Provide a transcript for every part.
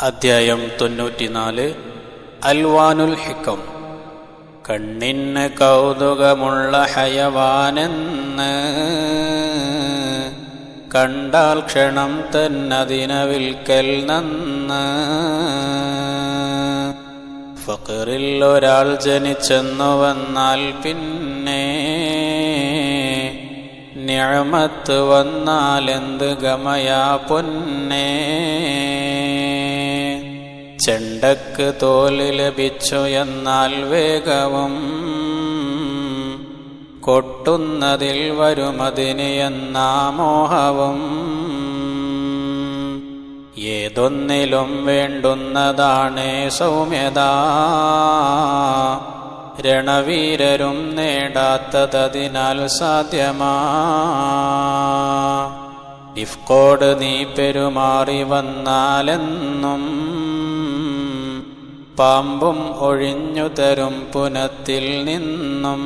അധ്യായം തൊണ്ണൂറ്റിനാല്. അൽവാനുൽ ഹിക്കം. കണ്ണിന് കൗതുകമുള്ള ഹയവാനെന്ന് കണ്ടാൽ ക്ഷണം തന്നതിന വിൽക്കൽ നന്ന്. ഫക്കറിൽ ഒരാൾ ജനിച്ചെന്നു വന്നാൽ പിന്നെ ഞാമത്ത് വന്നാലെന്ത് ഗമയാ പൊന്നേ? ചെണ്ടക്ക് തോൽ ലഭിച്ചു എന്നാൽ വേഗവും കൊട്ടുന്നതിൽ വരുമതിന് എന്നാ മോഹവും. ഏതൊന്നിലും വേണ്ടുന്നതാണ് സൗമ്യത. രണവീരരും നേടാത്തതതിനാൽ സാധ്യമാ. ഇഫ്കോട് നീ പെരുമാറി വന്നാലെന്നും പാമ്പും ഒഴിഞ്ഞു തരും പുനത്തിൽ നിന്നും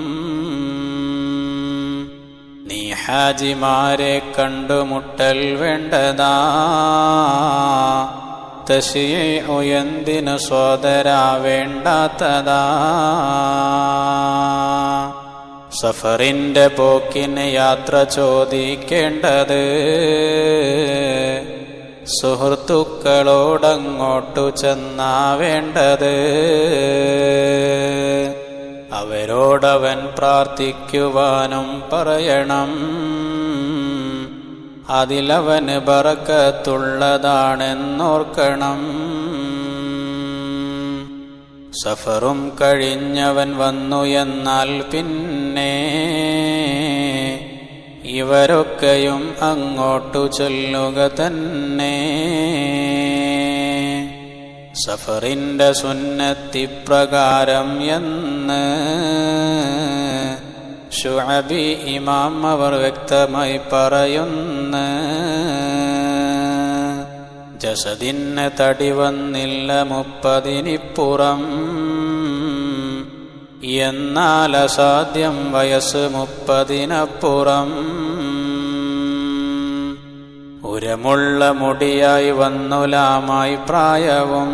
നീ ഹാജിമാരെ കണ്ടുമുട്ടൽ വേണ്ടതാ. തശിയെ ഉയന്തിനു സോദരാ വേണ്ടാത്തതാ. സഫറിന്റെ പോക്കിന് യാത്ര ചോദിക്കേണ്ടത് സുഹൃത്തുക്കളോടങ്ങോട്ടു ചെന്നാ വേണ്ടത്. അവരോടവൻ പ്രാർത്ഥിക്കുവാനും പറയണം. അതിലവന് ബറക്കത്തുള്ളതാണെന്നോർക്കണം. സഫറും കഴിഞ്ഞവൻ വന്നു എന്നാൽ പിന്നെ ഇവരൊക്കെയും അങ്ങോട്ടു ചൊല്ലുക തന്നെ. സഫറിന്റെ സുന്നത്തിപ്രകാരം എന്ന് ഷുഅബി ഇമാം അവർ വ്യക്തമായി പറയുന്ന. ജസദിന് തടി വന്നില്ല മുപ്പതിനിപ്പുറം എന്നാൽ അസാധ്യം വയസ്സ് മുപ്പതിനപ്പുറം ഉരമുള്ള മുടിയായി വന്നുലാമായി പ്രായവും.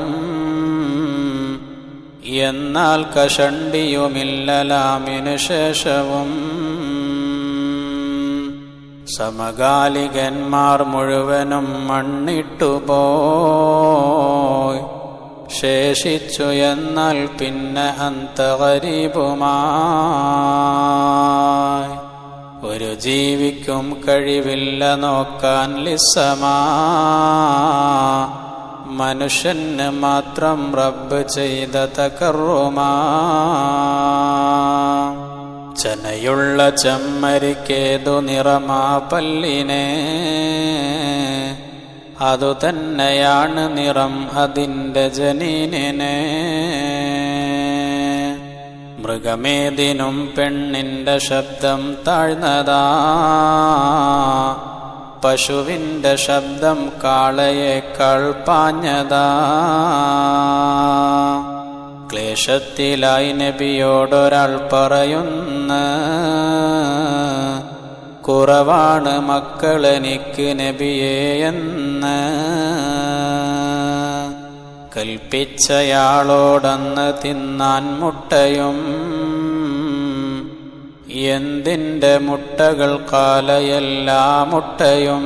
എന്നാൽ കഷണ്ടിയുമില്ലലാമിനു ശേഷവും സമകാലികന്മാർ മുഴുവനും മണ്ണിട്ടുപോയി ശേഷിച്ചു എന്നാൽ പിന്നെ അന്തകരീപുമായി ഒരു ജീവിക്കും കഴിവില്ല നോക്കാൻ ലിസമാ മനുഷ്യന് മാത്രം റബ്ബ് ചെയ്ത തകറുമാ ചനയുള്ള ചെമ്മരിക്കേതു നിറമാ പല്ലിനെ. അതു തന്നെയാണ് നിറം അതിന്റെ ജനീനിനെ. മൃഗമേദിനും പെണ്ണിന്റെ ശബ്ദം താഴ്ന്നതാ. പശുവിന്റെ ശബ്ദം കാളയേക്കാൾ പാഞ്ഞതാ. ക്ലേശത്തിലായി നബിയോടൊരാൾ പറയുന്ന കുറവാണ് മക്കളെനിക്ക് നബിയേ എന്ന്. കൽപ്പിച്ചയാളോടന്ന് തിന്നാൻ മുട്ടയും എന്തിന്റെ മുട്ടകൾ കാലയെല്ലാ മുട്ടയും?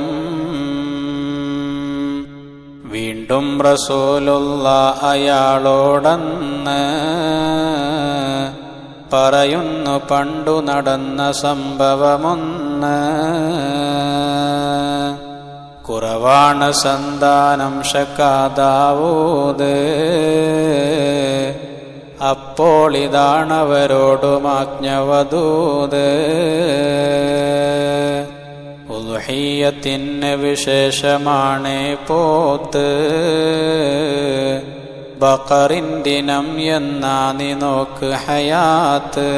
വീണ്ടും റസൂലുള്ള അയാളോടന്ന് പറയുന്നു പണ്ടു നടന്ന സംഭവമൊന്ന്. കുറവാണ് സന്താനം ശക്കാതാവൂത് അപ്പോൾ ഇതാണവരോടുമാജ്ഞവതൂത് ഉൽഹീയത്തിന് വിശേഷമാണ് പോത്ത്. ബക്കറിന്ദിനം എന്നാ നീ നോക്ക് ഹയാത്ത്.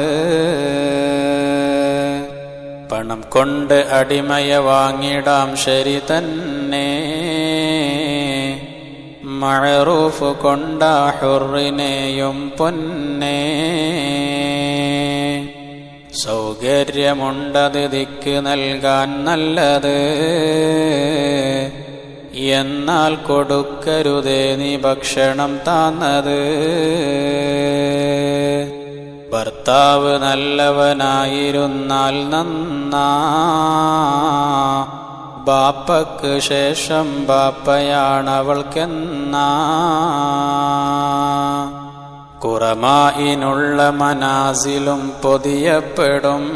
പണം കൊണ്ട് അടിമയെ വാങ്ങിടാം ശരി തന്നെ. മഴറൂഫ് കൊണ്ട ഹുറിനെയും പൊന്നേ. സൗകര്യമുണ്ടത് ദിക്ക് നൽകാൻ നല്ലത്. എന്നാൽ കൊടുക്കരുതേ നീ ഭക്ഷണം താന്നത്. ഭർത്താവ് നല്ലവനായിരുന്നാൽ നന്നാ. ബാപ്പക്ക് ശേഷം ബാപ്പയാണവൾക്കെന്നാ. കുറമായിനുള്ള മനാസിലും പൊതിയപ്പെടും.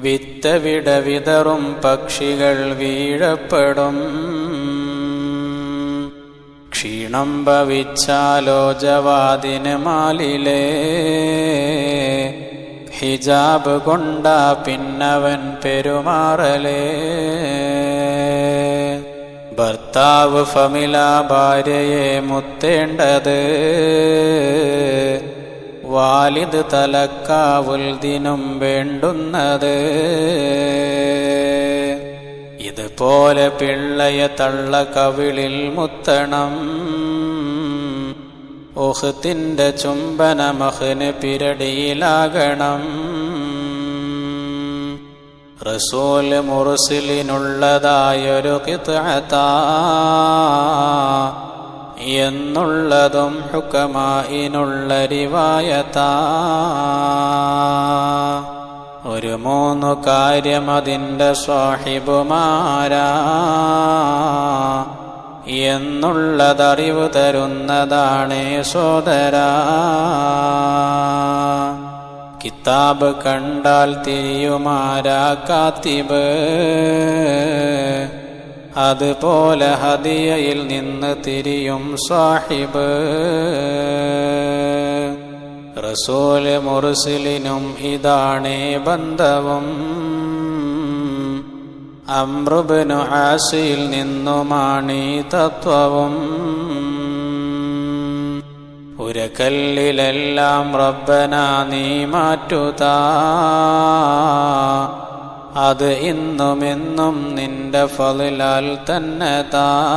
വിത്തവിട വിതറും പക്ഷികൾ വീഴപ്പെടും. ക്ഷീണം ഭവിച്ചാലോ ജവാദിന് മാലിലേ. ഹിജാബ് കൊണ്ടാ പിന്നവൻ പെരുമാറലേ. ഭർത്താവ് ഫമില ഭാര്യയെ മുത്തേണ്ടത്. വാലിദ് തലക്കാവുൽ ദിനും വേണ്ടുന്നത്. ഇതുപോലെ പിള്ളയെ തള്ള കവിളിൽ മുത്തണം. ഓഹത്തിന്റെ ചുംബന മഹന് പിരടിയിലാകണം. റസൂൽ മുറുസിലിനുള്ളതായൊരു എന്നുള്ളതും ഹുക്കമായിനുള്ള റിവായത്താ ഒരു മൂന്നു കാര്യം അതിന്റെ സ്വാഹിബുമാരാ. എന്നുള്ളതറിവ് തരുന്നതാണ് സോദരാ. കിതാബ് കണ്ടാൽ തിരിയുമാരാ കാത്തിബ്. അതുപോലെ ഹദിയയിൽ നിന്ന് തിരിയും സാഹിബ്. റസൂൽ മുറുസിലിനും ഇതാണേ ബന്ധവും. അമ്രുബിനു ആസിയിൽ നിന്നുമാണി തത്വവും. ഉരക്കല്ലിലെല്ലാം റബ്ബന നീ മാറ്റുത. അത് ഇന്നുമെന്നും നിന്റെ ഫലിലാൽ തന്നെ താ.